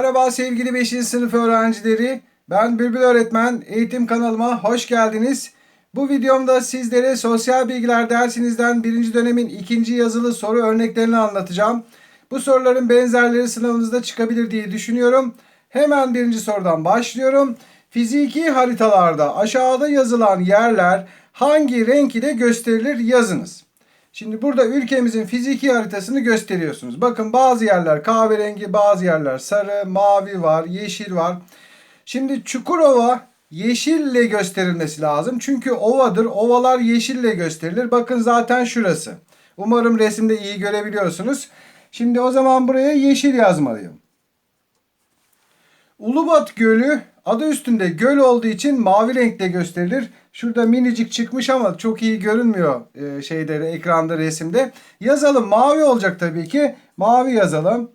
Merhaba sevgili 5. sınıf öğrencileri. Ben Bülbül Öğretmen. Eğitim kanalıma hoş geldiniz. Bu videomda sizlere sosyal bilgiler dersinizden birinci dönemin ikinci yazılı soru örneklerini anlatacağım. Bu soruların benzerleri sınavınızda çıkabilir diye düşünüyorum. Hemen birinci sorudan başlıyorum. Fiziki haritalarda aşağıda yazılan yerler hangi renk ile gösterilir yazınız. Şimdi burada ülkemizin fiziki haritasını gösteriyorsunuz. Bakın bazı yerler kahverengi, bazı yerler sarı, mavi var, yeşil var. Şimdi Çukurova yeşille gösterilmesi lazım. Çünkü ovadır. Ovalar yeşille gösterilir. Bakın zaten şurası. Umarım resimde iyi görebiliyorsunuz. Şimdi o zaman buraya yeşil yazmalıyım. Ulubat Gölü adı üstünde göl olduğu için mavi renkte gösterilir. Şurada minicik çıkmış ama çok iyi görünmüyor e, ekranda resimde. Yazalım mavi olacak tabii ki. Mavi yazalım.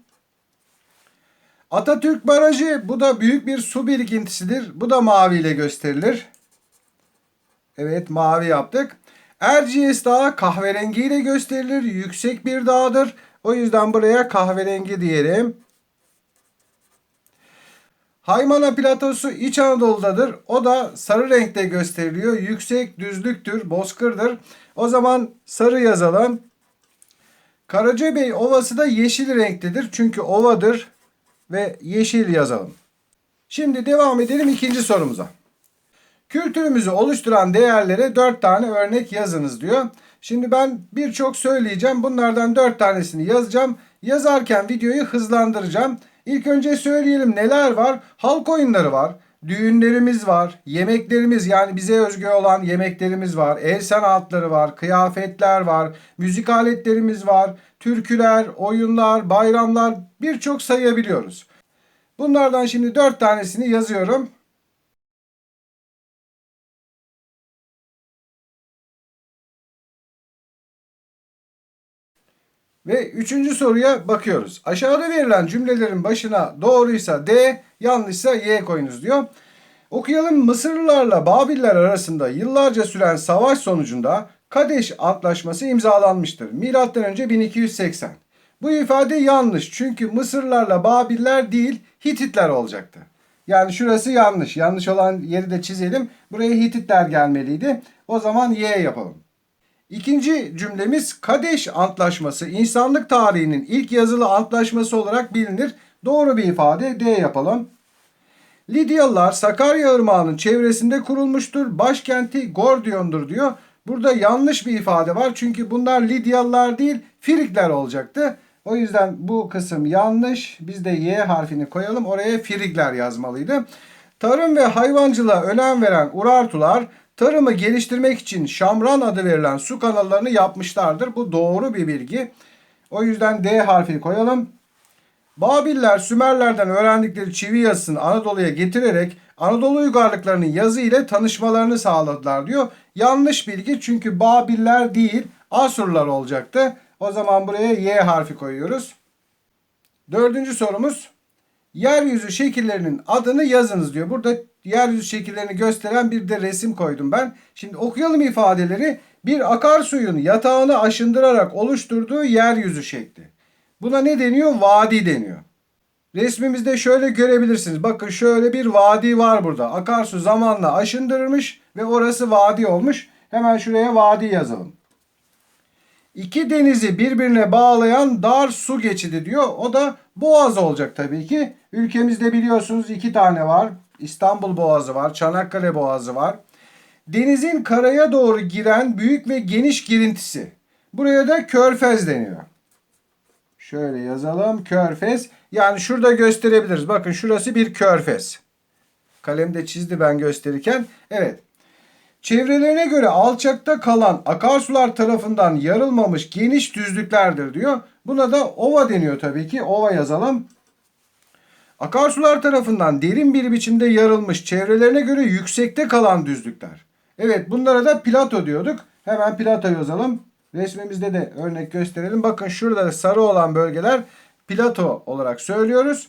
Atatürk Barajı bu da büyük bir su birikintisidir. Bu da mavi ile gösterilir. Evet mavi yaptık. Erciyes Dağı kahverengi ile gösterilir. Yüksek bir dağdır. O yüzden buraya kahverengi diyelim. Haymana platosu İç Anadolu'dadır. O da sarı renkte gösteriliyor. Yüksek düzlüktür, bozkırdır. O zaman sarı yazalım. Karacabey Ovası da yeşil renktedir. Çünkü ovadır ve yeşil yazalım. Şimdi devam edelim ikinci sorumuza. Kültürümüzü oluşturan değerlere 4 tane örnek yazınız diyor. Şimdi ben birçok söyleyeceğim. Bunlardan 4 tanesini yazacağım. Yazarken videoyu hızlandıracağım. İlk önce söyleyelim neler var? Halk oyunları var. Düğünlerimiz var. Yemeklerimiz yani bize özgü olan yemeklerimiz var. El sanatları var. Kıyafetler var. Müzik aletlerimiz var. Türküler, oyunlar, bayramlar birçok sayabiliyoruz. Bunlardan şimdi 4 tanesini yazıyorum. Ve üçüncü soruya bakıyoruz. Aşağıda verilen cümlelerin başına doğruysa D, yanlışsa Y koyunuz diyor. Okuyalım Mısırlılarla Babiller arasında yıllarca süren savaş sonucunda Kadeş Antlaşması imzalanmıştır. Milattan önce 1280. Bu ifade yanlış çünkü Mısırlarla Babiller değil Hititler olacaktı. Yani şurası yanlış. Yanlış olan yeri de çizelim. Buraya Hititler gelmeliydi. O zaman Y yapalım. İkinci cümlemiz Kadeş Antlaşması insanlık tarihinin ilk yazılı antlaşması olarak bilinir. Doğru bir ifade D yapalım. Lidyalılar Sakarya Irmağı'nın çevresinde kurulmuştur. Başkenti Gordion'dur diyor. Burada yanlış bir ifade var. Çünkü bunlar Lidyalılar değil Frikler olacaktı. O yüzden bu kısım yanlış. Biz de Y harfini koyalım. Oraya Frikler yazmalıydı. Tarım ve hayvancılığa önem veren Urartular tarımı geliştirmek için Şamran adı verilen su kanallarını yapmışlardır. Bu doğru bir bilgi. O yüzden D harfini koyalım. Babiller Sümerlerden öğrendikleri çivi yazısını Anadolu'ya getirerek Anadolu uygarlıklarının yazı ile tanışmalarını sağladılar diyor. Yanlış bilgi çünkü Babiller değil Asurlar olacaktı. O zaman buraya Y harfi koyuyoruz. Dördüncü sorumuz. Yeryüzü şekillerinin adını yazınız diyor. Burada yeryüzü şekillerini gösteren bir de resim koydum ben. Şimdi okuyalım ifadeleri. Bir akarsuyun yatağını aşındırarak oluşturduğu yeryüzü şekli. Buna ne deniyor? Vadi deniyor. Resmimizde şöyle görebilirsiniz. Bakın şöyle bir vadi var burada. Akarsu zamanla aşındırılmış ve orası vadi olmuş. Hemen şuraya vadi yazalım. İki denizi birbirine bağlayan dar su geçidi diyor. O da boğaz olacak tabii ki. Ülkemizde biliyorsunuz iki tane var. İstanbul Boğazı var, Çanakkale Boğazı var. Denizin karaya doğru giren büyük ve geniş girintisi. Buraya da körfez deniyor. Şöyle yazalım körfez. Yani şurada gösterebiliriz. Bakın şurası bir körfez. Kalemde çizdi ben gösterirken. Evet. Çevrelerine göre alçakta kalan akarsular tarafından yarılmamış geniş düzlüklerdir diyor. Buna da ova deniyor tabii ki. Ova yazalım. Akarsular tarafından derin bir biçimde yarılmış çevrelerine göre yüksekte kalan düzlükler. Evet bunlara da plato diyorduk. Hemen plato yazalım. Resmimizde de örnek gösterelim. Bakın şurada sarı olan bölgeler plato olarak söylüyoruz.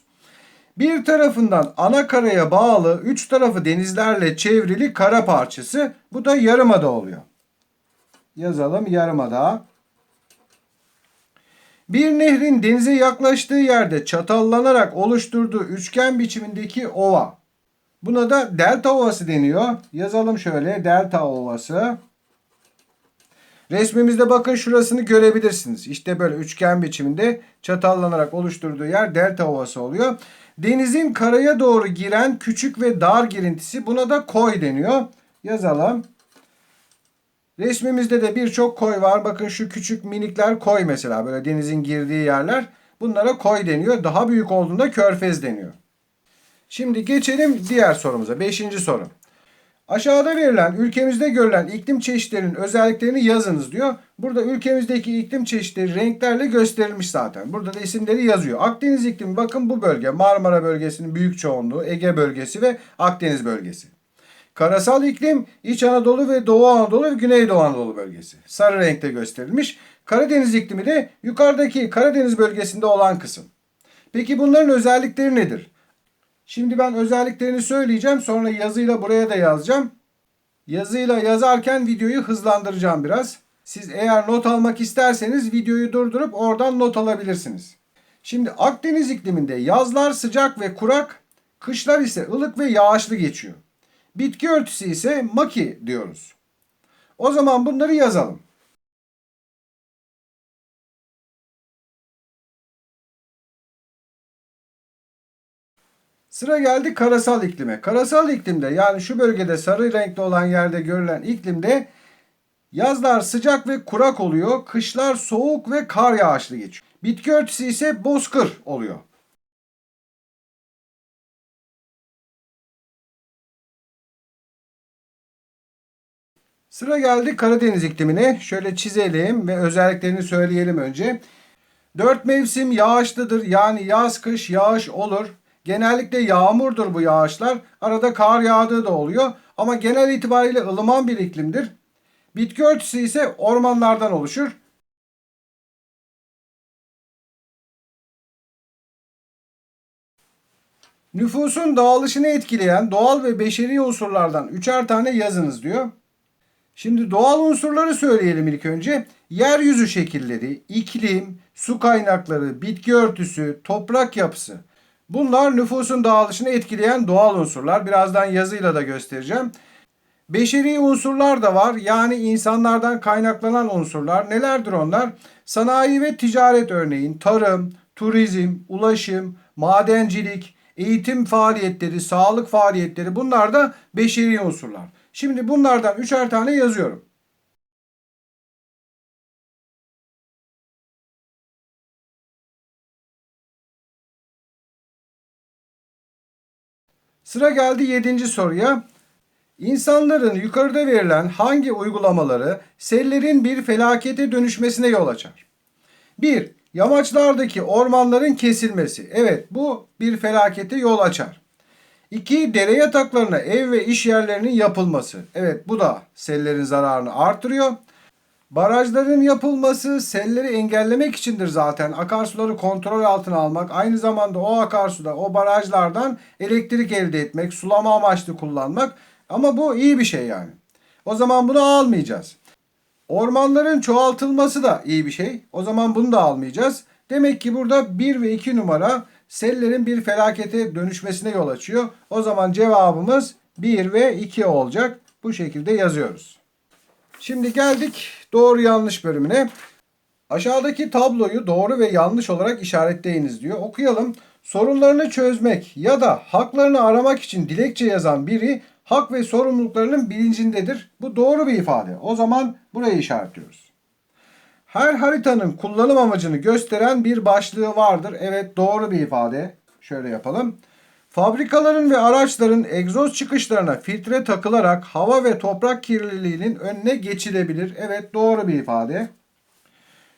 Bir tarafından ana karaya bağlı, üç tarafı denizlerle çevrili kara parçası. Bu da yarımada oluyor. Yazalım yarımada. Bir nehrin denize yaklaştığı yerde çatallanarak oluşturduğu üçgen biçimindeki ova. Buna da delta ovası deniyor. Yazalım şöyle delta ovası. Resmimizde bakın şurasını görebilirsiniz. İşte böyle üçgen biçiminde çatallanarak oluşturduğu yer delta ovası oluyor. Denizin karaya doğru giren küçük ve dar girintisi buna da koy deniyor. Yazalım. Resmimizde de birçok koy var. Bakın şu küçük minikler koy mesela. Böyle denizin girdiği yerler. Bunlara koy deniyor. Daha büyük olduğunda körfez deniyor. Şimdi geçelim diğer sorumuza. Beşinci soru. Aşağıda verilen ülkemizde görülen iklim çeşitlerinin özelliklerini yazınız diyor. Burada ülkemizdeki iklim çeşitleri renklerle gösterilmiş zaten. Burada da isimleri yazıyor. Akdeniz iklimi bakın bu bölge. Marmara bölgesinin büyük çoğunluğu, Ege bölgesi ve Akdeniz bölgesi. Karasal iklim İç Anadolu ve Doğu Anadolu ve Güneydoğu Anadolu bölgesi. Sarı renkte gösterilmiş. Karadeniz iklimi de yukarıdaki Karadeniz bölgesinde olan kısım. Peki bunların özellikleri nedir? Şimdi ben özelliklerini söyleyeceğim. Sonra yazıyla buraya da yazacağım. Yazıyla yazarken videoyu hızlandıracağım biraz. Siz eğer not almak isterseniz videoyu durdurup oradan not alabilirsiniz. Şimdi Akdeniz ikliminde yazlar sıcak ve kurak, kışlar ise ılık ve yağışlı geçiyor. Bitki örtüsü ise maki diyoruz. O zaman bunları yazalım. Sıra geldi karasal iklime. Karasal iklimde yani şu bölgede sarı renkli olan yerde görülen iklimde yazlar sıcak ve kurak oluyor. Kışlar soğuk ve kar yağışlı geçiyor. Bitki örtüsü ise bozkır oluyor. Sıra geldi Karadeniz iklimine. Şöyle çizelim ve özelliklerini söyleyelim önce. Dört mevsim yağışlıdır. Yani yaz kış yağış olur. Genellikle yağmurdur bu yağışlar. Arada kar yağdığı da oluyor. Ama genel itibariyle ılıman bir iklimdir. Bitki örtüsü ise ormanlardan oluşur. Nüfusun dağılışını etkileyen doğal ve beşeri unsurlardan üçer tane yazınız diyor. Şimdi doğal unsurları söyleyelim ilk önce. Yeryüzü şekilleri, iklim, su kaynakları, bitki örtüsü, toprak yapısı. Bunlar nüfusun dağılışını etkileyen doğal unsurlar. Birazdan yazıyla da göstereceğim. Beşeri unsurlar da var. Yani insanlardan kaynaklanan unsurlar. Nelerdir onlar? Sanayi ve ticaret örneğin tarım, turizm, ulaşım, madencilik, eğitim faaliyetleri, sağlık faaliyetleri bunlar da beşeri unsurlar. Şimdi bunlardan üçer tane yazıyorum. Sıra geldi 7. soruya. İnsanların yukarıda verilen hangi uygulamaları sellerin bir felakete dönüşmesine yol açar? 1. Yamaçlardaki ormanların kesilmesi. Evet bu bir felakete yol açar. 2. Dere yataklarına ev ve iş yerlerinin yapılması. Evet bu da sellerin zararını artırıyor. Barajların yapılması selleri engellemek içindir zaten. Akarsuları kontrol altına almak, aynı zamanda o akarsuda, o barajlardan elektrik elde etmek, sulama amaçlı kullanmak. Ama bu iyi bir şey yani. O zaman bunu almayacağız. Ormanların çoğaltılması da iyi bir şey. O zaman bunu da almayacağız. Demek ki burada 1 ve 2 numara sellerin bir felakete dönüşmesine yol açıyor. O zaman cevabımız 1 ve 2 olacak. Bu şekilde yazıyoruz. Şimdi geldik doğru yanlış bölümüne. Aşağıdaki tabloyu doğru ve yanlış olarak işaretleyiniz diyor. Okuyalım. Sorunlarını çözmek ya da haklarını aramak için dilekçe yazan biri hak ve sorumluluklarının bilincindedir. Bu doğru bir ifade. O zaman burayı işaretliyoruz. Her haritanın kullanım amacını gösteren bir başlığı vardır. Evet doğru bir ifade. Şöyle yapalım. Fabrikaların ve araçların egzoz çıkışlarına filtre takılarak hava ve toprak kirliliğinin önüne geçilebilir. Evet doğru bir ifade.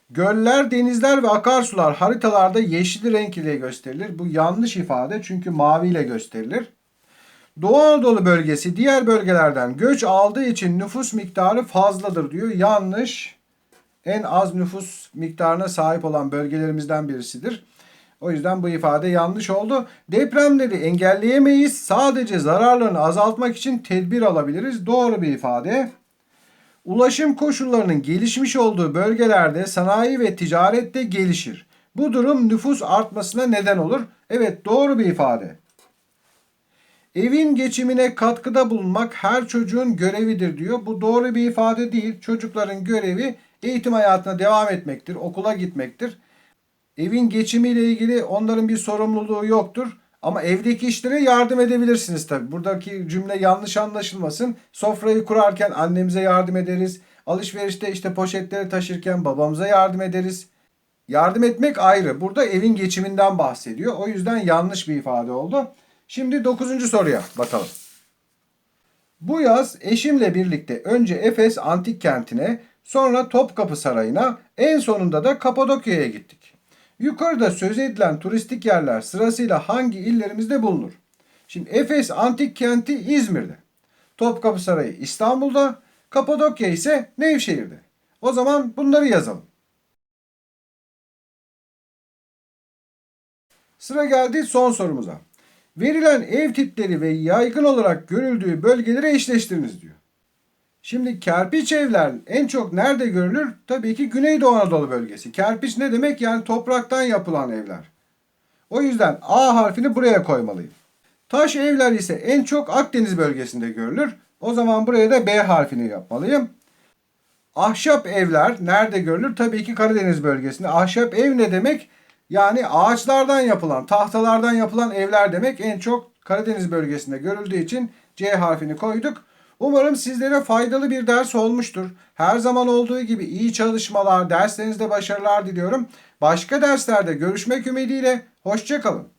Göller, denizler ve akarsular haritalarda yeşil renk ile gösterilir. Bu yanlış ifade çünkü mavi ile gösterilir. Doğu Anadolu bölgesi diğer bölgelerden göç aldığı için nüfus miktarı fazladır diyor. Yanlış. En az nüfus miktarına sahip olan bölgelerimizden birisidir. O yüzden bu ifade yanlış oldu. Depremleri engelleyemeyiz. Sadece zararlarını azaltmak için tedbir alabiliriz. Doğru bir ifade. Ulaşım koşullarının gelişmiş olduğu bölgelerde sanayi ve ticaret de gelişir. Bu durum nüfus artmasına neden olur. Evet doğru bir ifade. Evin geçimine katkıda bulunmak her çocuğun görevidir diyor. Bu doğru bir ifade değil. Çocukların görevi eğitim hayatına devam etmektir, okula gitmektir. Evin geçimiyle ilgili onların bir sorumluluğu yoktur. Ama evdeki işlere yardım edebilirsiniz tabi. Buradaki cümle yanlış anlaşılmasın. Sofrayı kurarken annemize yardım ederiz. Alışverişte işte poşetleri taşırken babamıza yardım ederiz. Yardım etmek ayrı. Burada evin geçiminden bahsediyor. O yüzden yanlış bir ifade oldu. Şimdi 9. soruya bakalım. Bu yaz eşimle birlikte önce Efes antik kentine, sonra Topkapı Sarayı'na, en sonunda da Kapadokya'ya gittik. Yukarıda söz edilen turistik yerler sırasıyla hangi illerimizde bulunur? Şimdi Efes antik kenti İzmir'de. Topkapı Sarayı İstanbul'da, Kapadokya ise Nevşehir'de. O zaman bunları yazalım. Sıra geldi son sorumuza. Verilen ev tipleri ve yaygın olarak görüldüğü bölgeleri eşleştiriniz diyor. Şimdi kerpiç evler en çok nerede görülür? Tabii ki Güneydoğu Anadolu bölgesi. Kerpiç ne demek? Yani topraktan yapılan evler. O yüzden A harfini buraya koymalıyım. Taş evler ise en çok Akdeniz bölgesinde görülür. O zaman buraya da B harfini yapmalıyım. Ahşap evler nerede görülür? Tabii ki Karadeniz bölgesinde. Ahşap ev ne demek? Yani ağaçlardan yapılan, tahtalardan yapılan evler demek. En çok Karadeniz bölgesinde görüldüğü için C harfini koyduk. Umarım sizlere faydalı bir ders olmuştur. Her zaman olduğu gibi iyi çalışmalar, derslerinizde başarılar diliyorum. Başka derslerde görüşmek ümidiyle. Hoşçakalın.